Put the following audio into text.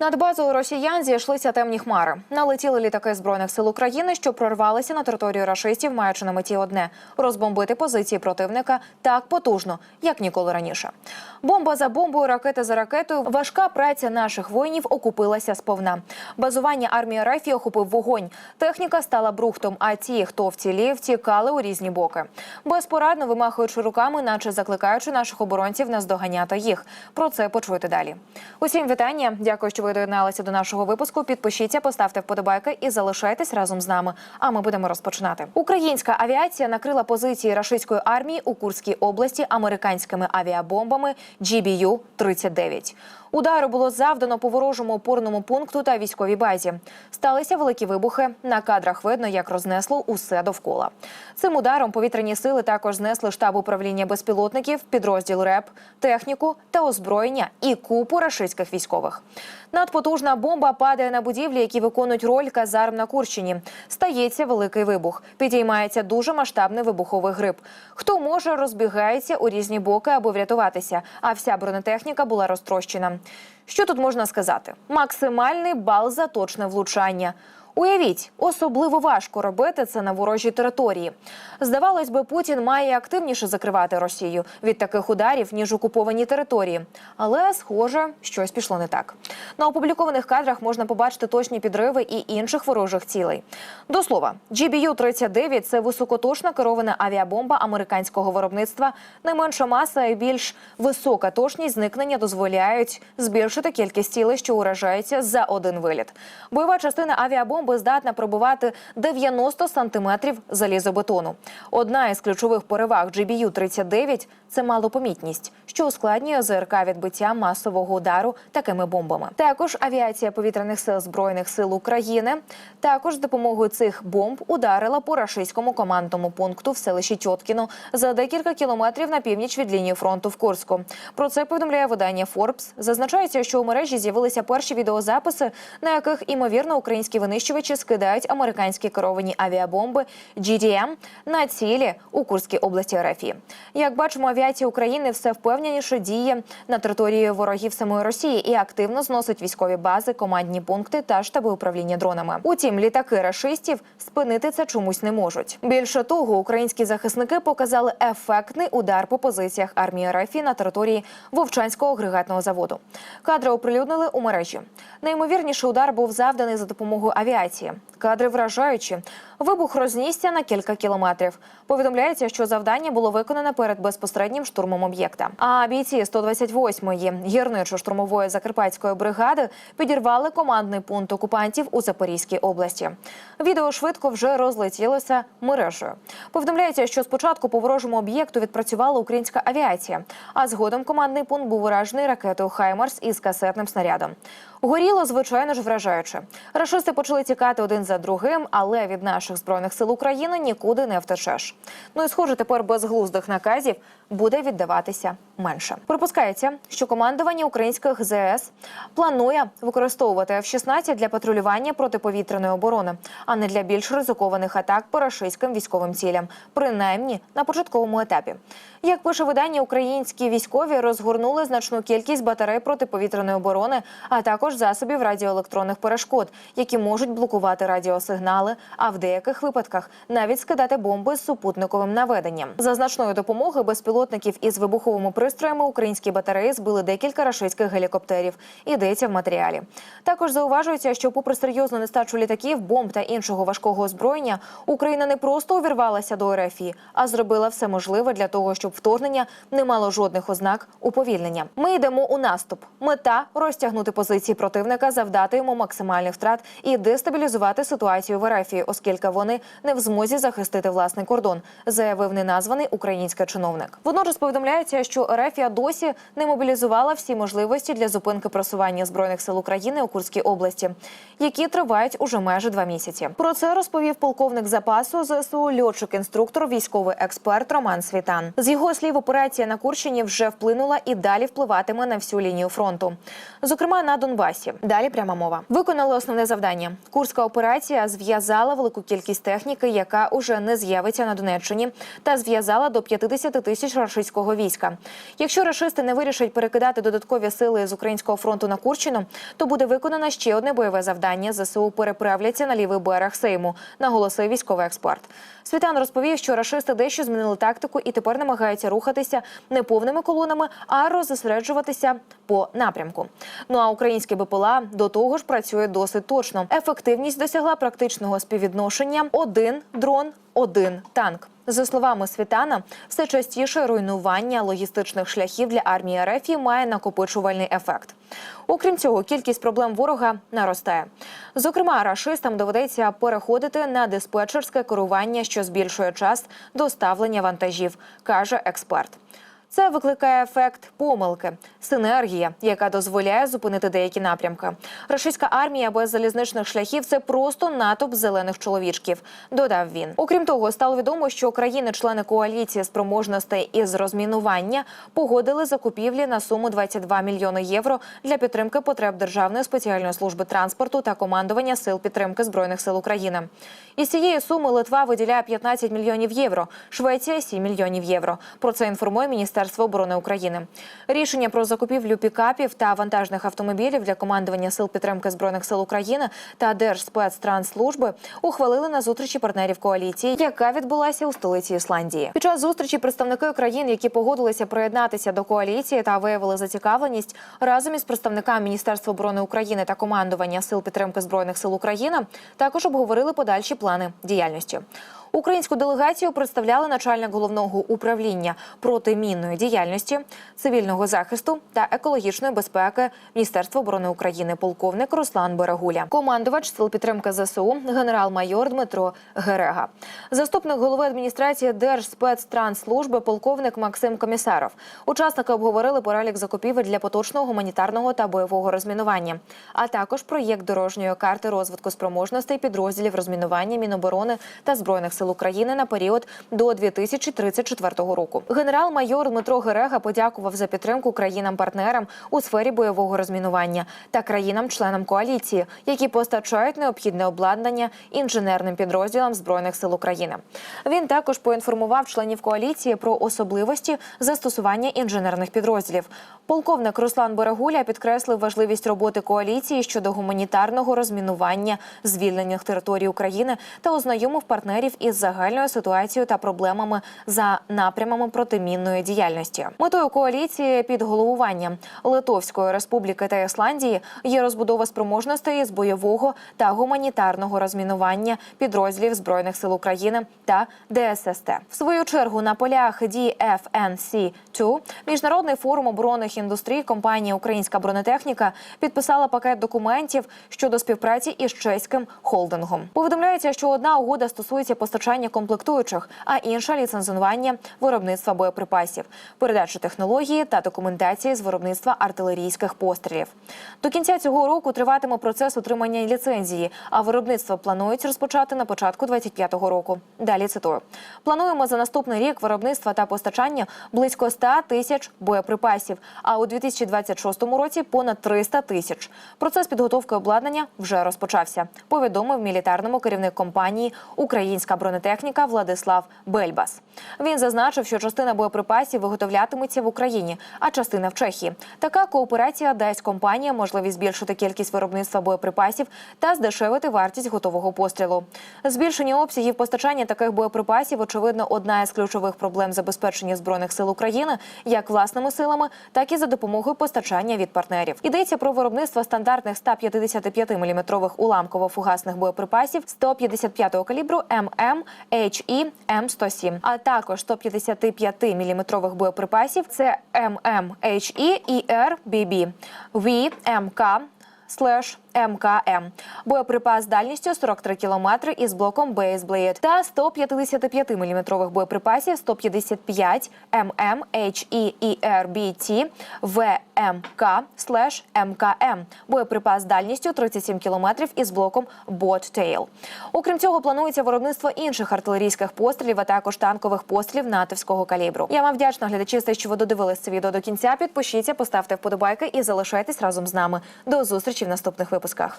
Над базою росіян зійшлися темні хмари. Налетіли літаки збройних сил України, що прорвалися на територію рашистів, маючи на меті одне розбомбити позиції противника так потужно, як ніколи раніше. Бомба за бомбою, ракета за ракетою. Важка праця наших воїнів окупилася сповна. Базування армії РФ охопив вогонь. Техніка стала брухтом. А ті, хто вцілів, тікали у різні боки. Безпорадно вимахуючи руками, наче закликаючи наших оборонців наздоганяти їх. Про це почуєте далі. Усім вітання. Дякую, що ви доєдналися до нашого випуску. Підпишіться, поставте вподобайки і залишайтесь разом з нами. А ми будемо розпочинати. Українська авіація накрила позиції рашистської армії у Курській області американськими авіабомбами GBU-39. Удару було завдано по ворожому опорному пункту та військовій базі. Сталися великі вибухи. На кадрах видно, як рознесло усе довкола. Цим ударом повітряні сили також знесли штаб управління безпілотників, підрозділ РЕП, техніку та озброєння і купу рашистських військових. Надпотужна бомба падає на будівлі, які виконують роль казарм на Курщині. Стається великий вибух. Підіймається дуже масштабний вибуховий гриб. Хто може, розбігається у різні боки, аби врятуватися. А вся бронетехніка була розтрощена. Що тут можна сказати? Максимальний бал за точне влучання. Уявіть, особливо важко робити це на ворожій території. Здавалось би, Путін має активніше закривати Росію від таких ударів ніж окуповані території. Але, схоже, щось пішло не так. На опублікованих кадрах можна побачити точні підриви і інших ворожих цілей. До слова, GBU-39 – це високоточна керована авіабомба американського виробництва. Найменша маса і більш висока точність зникнення дозволяють збільшити кількість цілей, що уражаються за один виліт. Бойова частина авіабомби здатна пробивати 90 сантиметрів залізобетону. Одна із ключових переваг GBU-39 – це малопомітність, що ускладнює ЗРК відбиття масового удару такими бомбами. Також авіація повітряних сил збройних сил України також з допомогою цих бомб ударила по рашистському командному пункту в селищі Тьоткіно за декілька кілометрів на північ від лінії фронту в Курську. Про це повідомляє видання Forbes. Зазначається, що у мережі з'явилися перші відеозаписи, на яких імовірно українські винищувачі скидають американські керовані авіабомби GDM на цілі у Курській області РФ. Як бачимо, авіація України все впевненіше діє на території ворогів самої Росії і активно зносить військові бази, командні пункти та штаби управління дронами. Утім, літаки рашистів спинити це чомусь не можуть. Більше того, українські захисники показали ефектний удар по позиціях армії РФ на території Вовчанського агрегатного заводу. Кадри оприлюднили у мережі. Найімовірніший удар був завданий за допомогою авіації. Кадри вражаючі. Вибух рознісся на кілька кілометрів. Повідомляється, що завдання було виконане перед безпосереднім штурмом об'єкта. А бійці 128-ї гірничо-штурмової закарпатської бригади підірвали командний пункт окупантів у Запорізькій області. Відео швидко вже розлетілося мережею. Повідомляється, що спочатку по ворожому об'єкту відпрацювала українська авіація, а згодом командний пункт був уражений ракетою Хаймарс із касетним снарядом. Горіло, звичайно ж, вражаюче. Рашисти почали тікати один за другим, але від наших збройних сил України нікуди не втечеш. Ну і схоже, тепер безглуздих наказів буде віддаватися менше. Припускається, що командування українських ЗС планує використовувати F-16 для патрулювання протиповітряної оборони, а не для більш ризикованих атак по рашистським військовим цілям, принаймні на початковому етапі. Як пише видання, українські військові розгорнули значну кількість батарей протиповітряної оборони, а також засобів радіоелектронних перешкод, які можуть блокувати радіосигнали, а в деяких випадках навіть скидати бомби з супутниковим наведенням. За значної допомоги безпілотників із вибуховими пристроями українські батареї збили декілька рашистських гелікоптерів. Йдеться в матеріалі. Також зауважується, що, попри серйозну нестачу літаків, бомб та іншого важкого озброєння, Україна не просто увірвалася до РФІ, а зробила все можливе для того, щоб вторгнення не мало жодних ознак уповільнення. Ми йдемо у наступ. Мета розтягнути позиції противника, завдати йому максимальних втрат і дестабілізувати ситуацію в РФ, оскільки вони не в змозі захистити власний кордон, заявив неназваний український чиновник. Водночас повідомляється, що РФ досі не мобілізувала всі можливості для зупинки просування збройних сил України у Курській області, які тривають уже майже два місяці. Про це розповів полковник запасу ЗСУ, льотчик-інструктор, військовий експерт Роман Світан. З його слів, операція на Курщині вже вплинула і далі впливатиме на всю лінію фронту, зокрема на Донбасі. Далі пряма мова. Виконали основне завдання. Курська операція зв'язала велику кількість техніки, яка уже не з'явиться на Донеччині, та зв'язала до 50 тисяч рашистського війська. Якщо рашисти не вирішать перекидати додаткові сили з українського фронту на Курщину, то буде виконано ще одне бойове завдання. ЗСУ переправляться на лівий берег Сейму, наголосив військовий експерт. Світан розповів, що рашисти дещо змінили тактику і тепер намагаються рухатися не повними колонами, а розосереджуватися по напрямку. Ну а українське БПЛА до того ж працює досить точно. Ефективність досягла практичного співвідношення один дрон, один танк. За словами Світана, все частіше руйнування логістичних шляхів для армії РФ має накопичувальний ефект. Окрім цього, кількість проблем ворога наростає. Зокрема, рашистам доведеться переходити на диспетчерське керування, що збільшує час доставлення вантажів, каже експерт. Це викликає ефект помилки, синергія, яка дозволяє зупинити деякі напрямки. Російська армія без залізничних шляхів це просто натовп зелених чоловічків. Додав він. Окрім того, стало відомо, що країни-члени коаліції спроможностей із розмінування погодили закупівлі на суму 22 мільйони євро для підтримки потреб Державної спеціальної служби транспорту та командування сил підтримки збройних сил України. Із цієї суми Литва виділяє 15 мільйонів євро, Швеція 7 мільйонів євро. Про це інформує Міністерство оборони України. Рішення про закупівлю пікапів та вантажних автомобілів для командування сил підтримки збройних сил України та Держспецтранслужби ухвалили на зустрічі партнерів коаліції, яка відбулася у столиці Ісландії. Під час зустрічі представники країн, які погодилися приєднатися до коаліції та виявили зацікавленість, разом із представниками Міністерства оборони України та командування сил підтримки збройних сил України також обговорили подальші плани діяльності. Українську делегацію представляли начальник головного управління протимінної діяльності, цивільного захисту та екологічної безпеки Міністерства оборони України, полковник Руслан Берегуля, командувач сил підтримки ЗСУ, генерал-майор Дмитро Герега, заступник голови адміністрації Держспецтранслужби, полковник Максим Комісаров. Учасники обговорили перелік закупівель для поточного гуманітарного та бойового розмінування, а також проєкт дорожньої карти розвитку спроможностей підрозділів розмінування Міноборони та збройних сил України на період до 2034 року. Генерал-майор Дмитро Герега подякував за підтримку країнам-партнерам у сфері бойового розмінування та країнам-членам коаліції, які постачають необхідне обладнання інженерним підрозділам збройних сил України. Він також поінформував членів коаліції про особливості застосування інженерних підрозділів. Полковник Руслан Борегуля підкреслив важливість роботи коаліції щодо гуманітарного розмінування звільнених територій України та ознайомив партнерів із загальною ситуацією та проблемами за напрямами протимінної діяльності. Метою коаліції під головуванням Литовської республіки та Ісландії є розбудова спроможностей з бойового та гуманітарного розмінування підрозділів збройних сил України та ДССТ. В свою чергу на полях DFNC-2 міжнародний форум оборонних індустрій компанія Українська бронетехніка підписала пакет документів щодо співпраці із чеським холдингом. Повідомляється, що одна угода стосується постачання комплектуючих, а інша ліцензування виробництва боєприпасів, передачу технології та документації з виробництва артилерійських пострілів. До кінця цього року триватиме процес отримання ліцензії, а виробництво планують розпочати на початку 25-го року. Далі цитую: плануємо за наступний рік виробництва та постачання близько 100 тисяч боєприпасів. А у 2026 році понад 300 тисяч. Процес підготовки обладнання вже розпочався. Повідомив мілітарному керівник компанії Українська бронетехніка Владислав Бельбас. Він зазначив, що частина боєприпасів виготовлятиметься в Україні, а частина в Чехії. Така кооперація дасть компаніям можливість збільшити кількість виробництва боєприпасів та здешевити вартість готового пострілу. Збільшення обсягів постачання таких боєприпасів очевидно одна із ключових проблем забезпечення збройних сил України як власними силами, так і за допомогою постачання від партнерів. Йдеться про виробництво стандартних 155 мм уламково-фугасних боєприпасів 155-го калібру ММ, HE, М107, а також 155 мм боєприпасів це ММ, HE і RBB, VMK, слеш МКМ, боєприпас дальністю 43 кілометри із блоком Бейсблейд та 155 мм боєприпасів 155 ММ HEERBT ВМК МКМ, боєприпас дальністю 37 кілометрів із блоком Боттейл. Окрім цього, планується виробництво інших артилерійських пострілів, а також танкових пострілів натовського калібру. Я вам вдячна глядачі, за те, що ви додивились це відео до кінця. Підпишіться, поставте вподобайки і залишайтесь разом з нами. До зустрічі в наступних випусках.